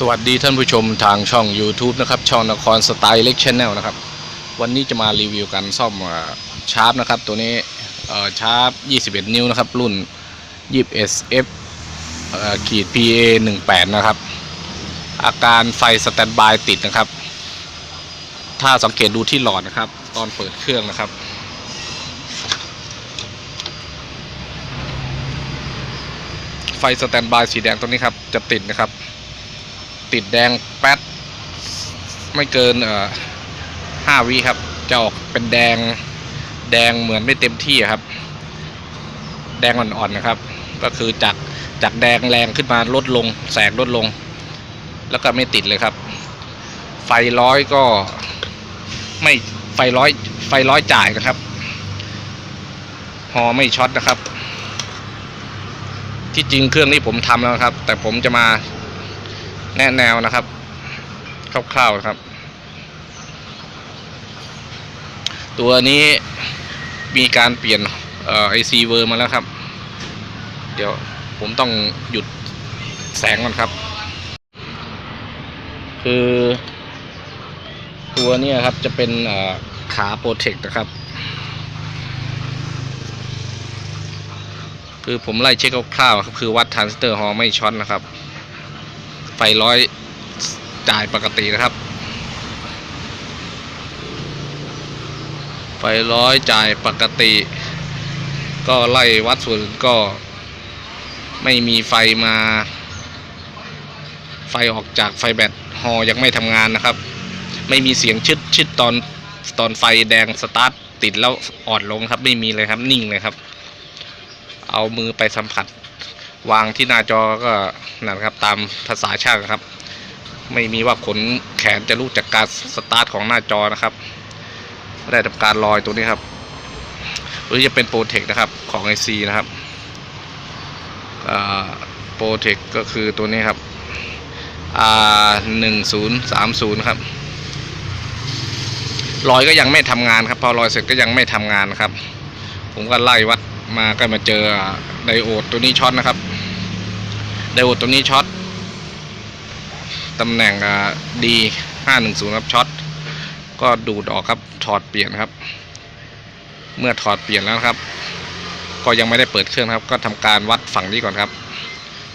สวัสดีท่านผู้ชมทางช่อง YouTube นะครับ ช่องนครสไตล์เล็กชแนลนะครับ วันนี้จะมารีวิวกันซ่อมอชาร์ปนะครับ ตัวนี้ชาร์ป 21 นิ้วนะครับ รุ่น 20SF ขีด PA 18นะครับ อาการไฟสแตนบายติดนะครับ ถ้าสังเกตดูที่หลอดนะครับ ตอนเปิดเครื่องนะครับ ไฟสแตนบายสีแดงตัวนี้ครับ จะติดนะครับ ติดแดงแป๊ดไม่เกินเอ่อห้าวิครับ จะออกเป็นแดงแดงเหมือนไม่เต็มที่ครับ แดงอ่อนๆนะครับ ก็คือจากจากแดงแรงขึ้นมาลดลง แสงลดลง แล้วก็ไม่ติดเลยครับ ไฟร้อยก็ไม่ไฟร้อยไฟร้อยจ่ายนะครับฮอไม่ช็อตนะครับ ที่จริงเครื่องนี้ผมทำแล้วครับ แต่ผมจะมา แนะแนวนะครับคร่าวๆครับ ตัวนี้มีการเปลี่ยนไอซีเวอร์มาแล้วครับ เดี๋ยวผมต้องหยุดแสงก่อนครับ คือตัวนี้ครับจะเป็นขาโปรเทคนะครับ คือผมไล่เช็คคร่าวๆครับคือวัดทรานซิสเตอร์ฮอไม่ช็อตนะครับ ร้อยจ่ายปกตินะครับ ไฟร้อยจ่ายปกติ ก็ไล่วัดส่วนอื่นก็ไม่มีไฟมา ไฟออกจากไฟแบตฮอยังไม่ทำงานนะครับ ไม่มีเสียงชึดชึดตอนตอนไฟแดงสตาร์ทติดแล้วอ่อนลงครับ ไม่มีเลยครับนิ่งเลยครับ เอามือไปสัมผัส วางที่หน้าจอก็นั่นครับตามภาษาช่างครับ ไม่มีว่าขนแขนจะรู้จากการสตาร์ทของหน้าจอนะครับ ได้ทำการลอยตัวนี้ครับตัวนี้จะเป็นโปรเทคนะครับของ IC นะครับโปรเทคก็คือตัวนี้ครับ R หนึ่งศูนย์สามศูนย์ครับลอยก็ยังไม่ทำงานครับ พอลอยเสร็จก็ยังไม่ทำงานนะครับ ผมก็ไล่วัดมาก็มาเจอไดโอดตัวนี้ช็อตนะครับ ไดโอดตัวนี้ช็อตตำแหน่งดีห้าหนึ่งศูนย์ครับช็อตก็ดูดออกครับถอดเปลี่ยนครับ เมื่อถอดเปลี่ยนแล้วครับ ก็ยังไม่ได้เปิดเครื่องครับ ก็ทำการวัดฝั่งนี้ก่อนครับ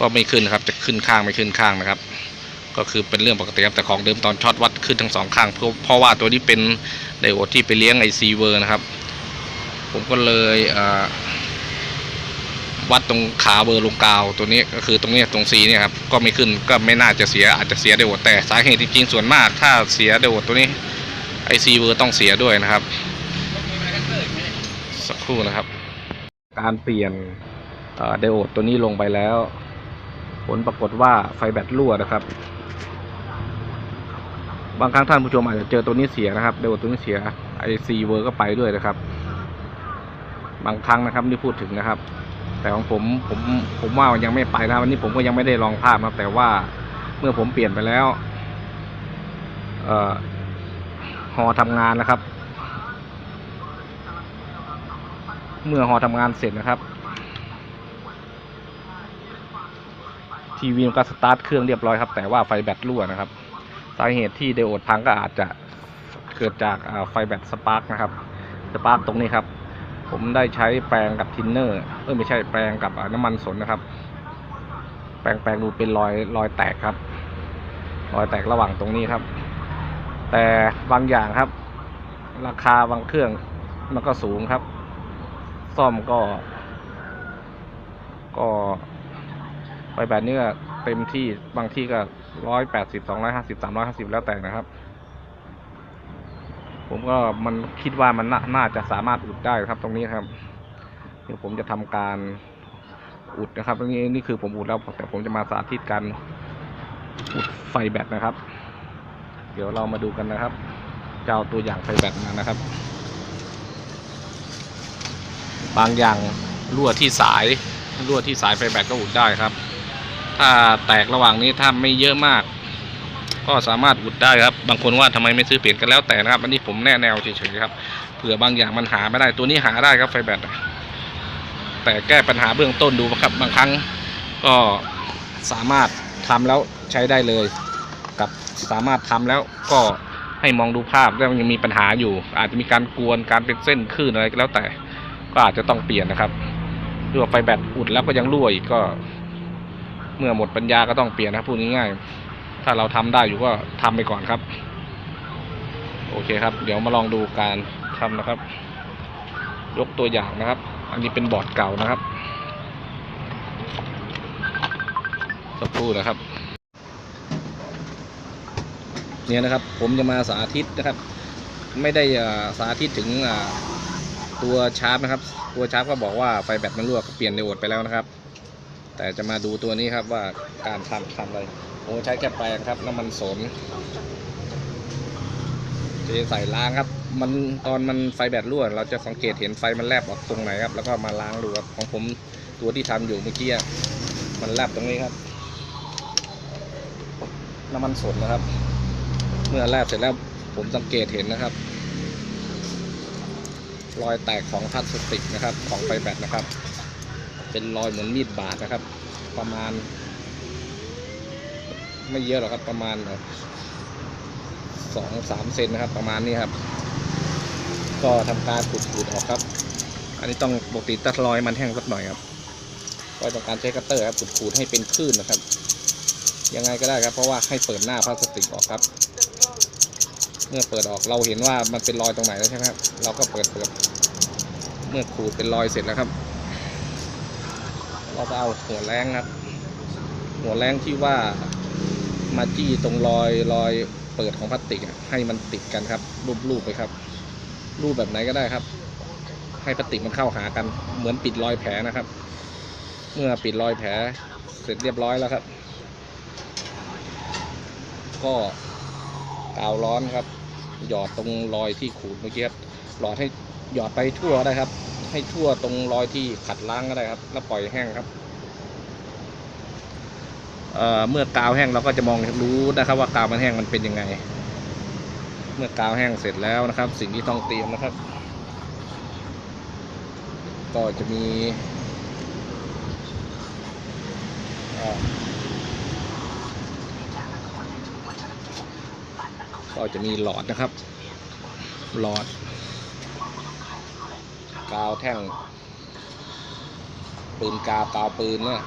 ก็ไม่ขึ้นครับจะขึ้นข้างไม่ขึ้นข้างนะครับ ก็คือเป็นเรื่องปกติครับแต่ของเดิมตอนช็อตวัดขึ้นทั้งสองข้าง เพราะเพราะว่าตัวนี้เป็นไดโอดที่ไปเลี้ยงไอซีเวอร์นะครับ ผมก็เลยเอ่อ วัดตรงขาเบอร์ลงกาวตัวนี้ก็คือตรงนี้ตรงซีเนี่ยครับก็ไม่ขึ้นก็ไม่น่าจะเสียอาจจะเสียไดโอดแต่สาเหตุจริงๆส่วนมาก ถ้าเสียไดโอดตัวนี้ไอซีเวอร์ต้องเสียด้วยนะครับ สักครู่นะครับ การเปลี่ยนไดโอดตัวนี้ลงไปแล้ว ผลปรากฏว่าไฟแบตรั่วนะครับ บางครั้งท่านผู้ชมอาจจะเจอตัวนี้เสียนะครับไดโอดตัวนี้เสียไอซีเวอร์ก็ไปด้วยนะครับ บางครั้งนะครับนี่พูดถึงนะครับ แต่ของผมผมผมว่ามันยังไม่ไปนะวันนี้ผมก็ยังไม่ได้ลองภาพนะแต่ว่าเมื่อผมเปลี่ยนไปแล้วเอ่อฮอทำงานนะครับ เมื่อฮอทำงานเสร็จนะครับ ทีวีก็สตาร์ทเครื่องเรียบร้อยครับ แต่ว่าไฟแบตรั่วนะครับ สาเหตุที่ไดโอดพังก็อาจจะเกิดจากไฟแบตสปาร์กนะครับ สปาร์กตรงนี้ครับ ผมได้ใช้แปรงกับทินเนอร์เออไม่ใช่แปรงกับน้ำมันสนนะครับ แปรงแปรงดูเป็นรอยรอยแตกครับ รอยแตกระหว่างตรงนี้ครับ แต่บางอย่างครับ ราคาบางเครื่องมันก็สูงครับ ซ่อมก็ ก็ไปแบบนี้เต็มที่บางที่ก็ร้อยแปดสิบสองร้อยห้าสิบสามร้อยห้าสิบแล้วแต่นะครับ ผมก็มันคิดว่ามันน,น่าจะสามารถอุดได้ครับ ตรงนี้ครับเดี๋ยวผมจะทำการอุดนะครับ ตรงนี้นี่คือผมอุดแล้วแต่ผมจะมาสาธิตการอุดไฟแบตนะครับ เดี๋ยวเรามาดูกันนะครับจะเอาตัวอย่างไฟแบตมานะครับ บางอย่างรั่วที่สายรั่วที่สายไฟแบตก็อุดได้ครับ ถ้าแตกระหว่างนี้ถ้าไม่เยอะมาก ก็สามารถอุดได้ครับ บางคนว่าทำไมไม่ซื้อเปลี่ยนกันแล้วแต่นะครับ อันนี้ผมแนะแนวเฉยๆครับ เผื่อบางอย่างมันหาไม่ได้ ตัวนี้หาได้ครับไฟแบตแต่แก้ปัญหาเบื้องต้นดูครับ บางครั้งก็สามารถทำแล้วใช้ได้เลย กับสามารถทำแล้วก็ให้มองดูภาพแล้วมันยังมีปัญหาอยู่ อาจจะมีการกวนการเป็นเส้นคลื่นอะไรก็แล้วแต่ก็อาจจะต้องเปลี่ยนนะครับหรือว่าไฟแบตอุดแล้วก็ยังรั่วอีกก็ เมื่อหมดปัญญาก็ต้องเปลี่ยนนะพูดง่ายๆ ถ้าเราทำได้อยู่ก็ทำไปก่อนครับ โอเคครับ เดี๋ยวมาลองดูการทำนะครับ ยกตัวอย่างนะครับ อันนี้เป็นบอร์ดเก่านะครับสักครู่นะครับ เนี่ยนะครับ ผมจะมาสาธิตนะครับ ไม่ได้สาธิตถึงตัวชาร์ปนะครับ ตัวชาร์ปก็บอกว่าไฟแบตมันรั่วเปลี่ยนไดโอดไปแล้วนะครับ แต่จะมาดูตัวนี้ครับว่าการทำทำอะไร ผมใช้แค่แปรงครับน้ำมันสนเทใส่ล้างครับ มันตอนมันไฟแบตรั่วเราจะสังเกตเห็นไฟมันแลบออกตรงไหนครับ แล้วก็มาล้างดูครับของผมตัวที่ทำอยู่เมื่อกี้มันแลบตรงนี้ครับ น้ำมันสนนะครับ เมื่อแลบเสร็จแล้วผมสังเกตเห็นนะครับ รอยแตกของพลาสติกนะครับ ของไฟแบตนะครับ เป็นรอยเหมือนมีดบาดนะครับ ประมาณ ไม่เยอะหรอกครับประมาณสองสามเซนนะครับ ประมาณนี้ครับ ก็ทำการขูดๆออกครับ อันนี้ต้องปกติตัดรอยมันแห้งสักหน่อยครับก็ต้องการใช้คัตเตอร์ครับขูดๆให้เป็นคลื่นนะครับ ยังไงก็ได้ครับ เพราะว่าให้เปิดหน้าพลาสติกออกครับ เมื่อเปิดออกเราเห็นว่ามันเป็นรอยตรงไหนแล้วใช่ไหมครับเราก็เปิดเปิดเมื่อขูดเป็นรอยเสร็จแล้วครับ เราก็เอาหัวแรงครับ หัวแรงที่ว่า มาจี้ตรงรอยรอยเปิดของพลาสติกให้มันติดกันครับ รูปๆไปครับ รูปแบบไหนก็ได้ครับ ให้พลาสติกมันเข้าหากัน เหมือนปิดรอยแผลนะครับ เมื่อปิดรอยแผลเสร็จเรียบร้อยแล้วครับ ก็กาวร้อนครับ หยอดตรงรอยที่ขูดเมื่อกี้ครับหลอดให้หยอดไปทั่วได้ครับ ให้ทั่วตรงรอยที่ขัดล้างก็ได้ครับ แล้วปล่อยแห้งครับ เเมื่อกาวแห้งเราก็จะมองรู้นะครับ ว่ากาวมันแห้งมันเป็นยังไง เมื่อกาวแห้งเสร็จแล้วนะครับ สิ่งที่ต้องเตรียมนะครับ ก็จะมีก็จะมีหลอดนะครับ หลอด กาวแท่ง ปืนกาวกาวปืนเนี่ย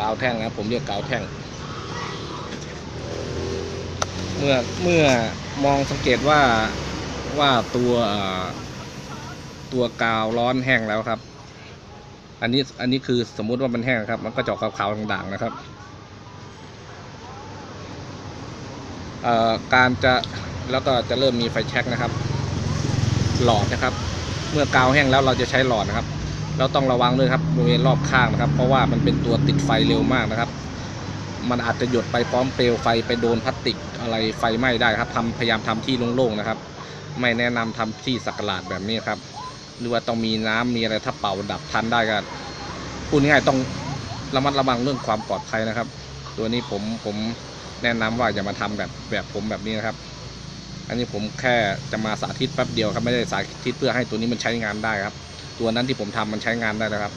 กาวแท่งนะผมเรียกกาวแท่ง เมื่อเมื่อมองสังเกตว่าว่าตัวตัวกาวร้อนแห้งแล้วครับ อันนี้อันนี้คือสมมุติว่ามันแห้งครับ มันก็จะออกขาวๆด่างๆนะครับการจะแล้วก็จะเริ่มมีไฟแช็กนะครับ หลอดนะครับ เมื่อกาวแห้งแล้วเราจะใช้หลอดนะครับ เราต้องระวังด้วยครับบริเวณรอบข้างนะครับ เพราะว่ามันเป็นตัวติดไฟเร็วมากนะครับ มันอาจจะหยดไปพร้อมเปลวไฟไปโดนพลาสติกอะไรไฟไหม้ได้ครับทำพยายามทำที่โล่งๆนะครับ ไม่แนะนำทำที่สักหลาดแบบนี้ครับ หรือว่าต้องมีน้ำมีอะไรถ้าเป่าดับทันได้ก็พูดง่ายต้องระมัดระวังเรื่องความปลอดภัยนะครับ ตัวนี้ผมผมแนะนำว่าอย่ามาทำแบบแบบผมแบบนี้นะครับ อันนี้ผมแค่จะมาสาธิตแป๊บเดียวครับไม่ได้สาธิตเพื่อให้ตัวนี้มันใช้งานได้ครับ ตัวนั้นที่ผมทำมันใช้งานได้แล้วครับ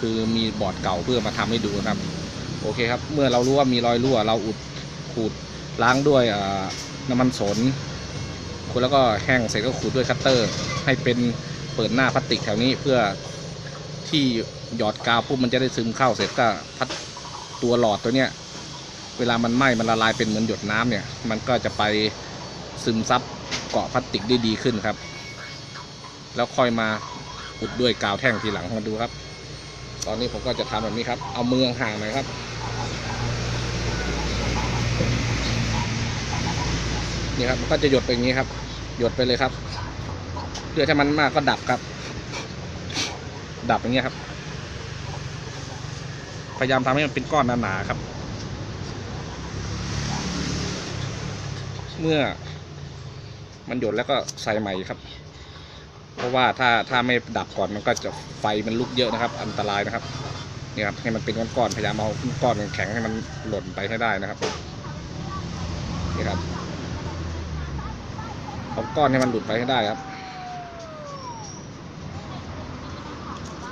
คือมีบอร์ดเก่าเพื่อมาทำให้ดูนะครับ โอเคครับ เมื่อเรารู้ว่ามีรอยรั่ว เราอุดขูดล้างด้วยน้ำมันสนขูดแล้วก็แห้งเสร็จก็ขูดด้วยคัตเตอร์ ให้เป็นเปิดหน้าพลาสติกแถวนี้เพื่อที่หยอดกาวปุ๊บมันจะได้ซึมเข้าเสร็จก็พัดตัวหลอดตัวเนี้ยเวลามันไหม้มันละลายเป็นเหมือนหยดน้ำเนี่ย มันก็จะไปซึมซับเกาะพลาสติกได้ดีขึ้นครับ แล้วค่อยมา อุดด้วยกาวแท่งทีหลังมาดูครับ ตอนนี้ผมก็จะทำแบบนี้ครับ เอามือห่างหน่อยครับ นี่ครับมันก็จะหยดไปอย่างนี้ครับ หยดไปเลยครับเพื่อถ้ามันมากก็ดับครับ ดับอย่างเงี้ยครับ พยายามทำให้มันเป็นก้อนหนาๆครับ เมื่อมันหยดแล้วก็ใส่ใหม่ครับ เพราะว่าถ้าถ้าไม่ดับก่อนมันก็จะไฟมันลุกเยอะนะครับ อันตรายนะครับนี่ครับให้มันเป็นก้อนๆพยายามเอาก้อนแข็งให้มันหล่นไปให้ได้นะครับนี่ครับเอาก้อนให้มันหลุดไปให้ได้ครับ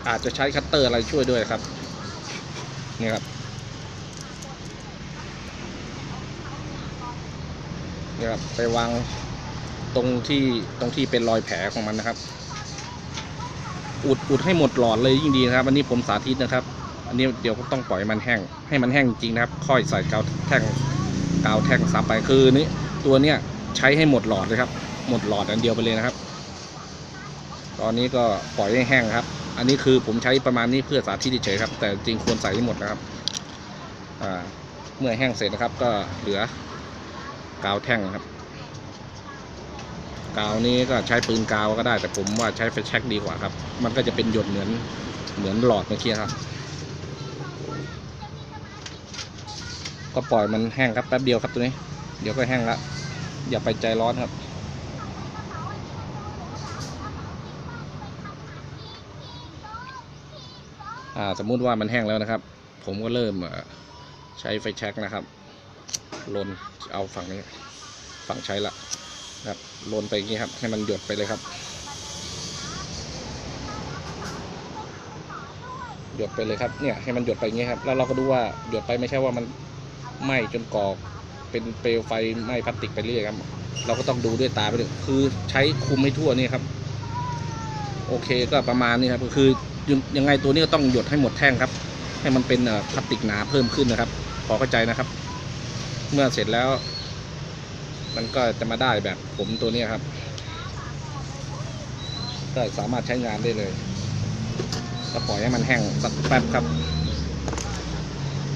อาจจะใช้คัตเตอร์อะไรช่วยด้วยครับนี่ครับนี่ครับไปวาง ตรงที่ตรงที่เป็นรอยแผลของมันนะครับ อุดอุดให้หมดหลอดเลยยิ่งดีนะครับ อันนี้ผมสาธิตนะครับ อันนี้เดี๋ยวก็ต้องปล่อยมันแห้ง ให้มันแห้งจริงนะครับ ค่อยใส่กาวแท่งกาวแท่งซับไปคือนี้ตัวเนี้ยใช้ให้หมดหลอดเลยครับ หมดหลอดอันเดียวไปเลยนะครับ ตอนนี้ก็ปล่อยให้แห้งครับ อันนี้คือผมใช้ประมาณนี้เพื่อสาธิตเฉยครับ แต่จริงควรใส่ให้หมดนะครับเมื่อแห้งเสร็จนะครับ ก็เหลือกาวแท่งครับ กาวนี้ก็ใช้ปืนกาวก็ได้ แต่ผมว่าใช้ไฟแช็กดีกว่าครับ มันก็จะเป็นหยดเหมือนเหมือนหลอดเมื่อกี้ครับ ก็ปล่อยมันแห้งครับแป๊บเดียวครับตัวนี้ เดี๋ยวก็แห้งละอย่าไปใจร้อนครับสมมุติว่ามันแห้งแล้วนะครับ ผมก็เริ่มใช้ไฟแช็กนะครับลนเอาฝั่งนี้ ฝั่งใช้ละ ครับลนไปอย่างนี้ครับ ให้มันหยดไปเลยครับ หยดไปเลยครับเนี่ยให้มันหยดไปอย่างนี้ครับ แล้วเราก็ดูว่าหยดไปไม่ใช่ว่ามันไหม้จนกรอกเป็นเปลวไฟไหม้พลาสติกไปเรื่อยครับ เราก็ต้องดูด้วยตาไปด้วยคือใช้คุมให้ทั่วนี่ครับ โอเคก็ประมาณนี้ครับก็คือยังยังไงตัวนี้ก็ต้องหยดให้หมดแท่งครับ ให้มันเป็นพลาสติกหนาเพิ่มขึ้นนะครับพอเข้าใจนะครับ เมื่อเสร็จแล้ว มันก็จะมาได้แบบผมตัวนี้ครับ ก็สามารถใช้งานได้เลยก็ปล่อยให้มันแห้งสักแป๊บครับ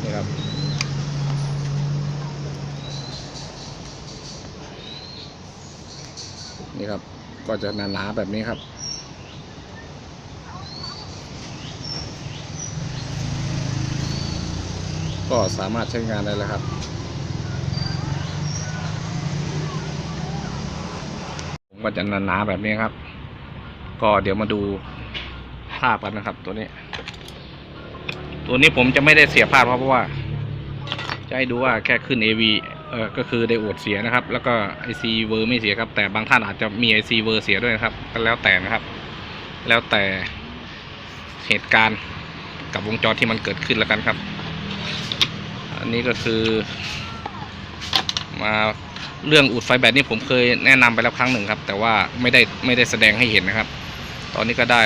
นี่ครับนี่ครับก็จะหนาๆแบบนี้ครับก็สามารถใช้งานได้แล้วครับ ผม ก็จะหนาๆแบบนี้ครับ ก็เดี๋ยวมาดูภาพกันนะครับ ตัวนี้ ตัวนี้ผมจะไม่ได้เสียภาพเพราะว่า จะให้ดูว่าแค่ขึ้น AV เออก็คือไดโอดเสียนะครับ แล้วก็ IC เวอร์ไม่เสียครับ แต่บางท่านอาจจะมี IC เวอร์เสียด้วยนะครับ ก็แล้วแต่นะครับ แล้วแต่เหตุการณ์กับวงจรที่มันเกิดขึ้นแล้วกันครับ อันนี้ก็คือมา เรื่องอุดไฟแบตนี่ผมเคยแนะนำไปแล้วครั้งหนึ่งครับ แต่ว่าไม่ได้ไม่ได้แสดงให้เห็นนะครับ ตอนนี้ก็ได้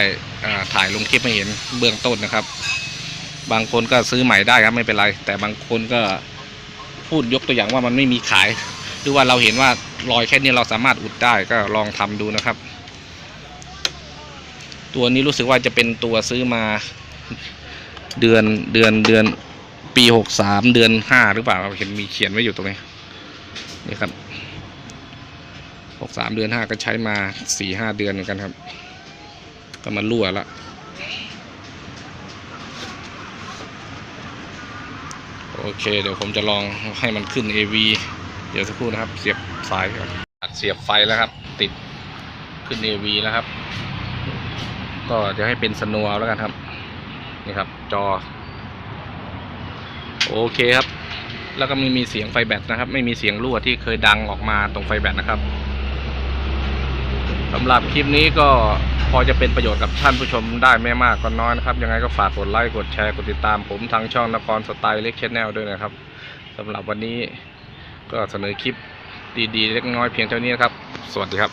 ถ่ายลงคลิปให้เห็นเบื้องต้นนะครับ บางคนก็ซื้อใหม่ได้ครับไม่เป็นไร แต่บางคนก็พูดยกตัวอย่างว่ามันไม่มีขาย หรือว่าเราเห็นว่ารอยแค่นี้เราสามารถอุดได้ก็ลองทำดูนะครับ ตัวนี้รู้สึกว่าจะเป็นตัวซื้อมาเดือนเดือนเดือนปีหกสามเดือนห้าหรือเปล่าเราเห็นมีเขียนไว้อยู่ตรงนี้ นี่ครับหกสามเดือนห้าก็ใช้มาสี่ห้าเดือนเหมือนกันครับ ก็มันรั่วละโอเค เดี๋ยวผมจะลองให้มันขึ้น AV เดี๋ยวสักครู่นะครับ เสียบสายก่อนเสียบไฟแล้วครับ ติดขึ้น AV แล้วครับ ก็เดี๋ยวให้เป็นสโนว์แล้วกันครับ นี่ครับ จอ โอเคครับ แล้วก็ไม่มีเสียงไฟแบตนะครับ ไม่มีเสียงรั่วที่เคยดังออกมาตรงไฟแบตนะครับสำหรับคลิปนี้ก็พอจะเป็นประโยชน์กับท่านผู้ชมได้ไม่มากก็น้อยนะครับ ยังไงก็ฝากกดไลค์กดแชร์กดติดตามผมทางช่องนครสไตล์เล็กชแนลด้วยนะครับสำหรับวันนี้ก็เสนอคลิปดีๆ เล็กน้อยเพียงเท่านี้นะครับ สวัสดีครับ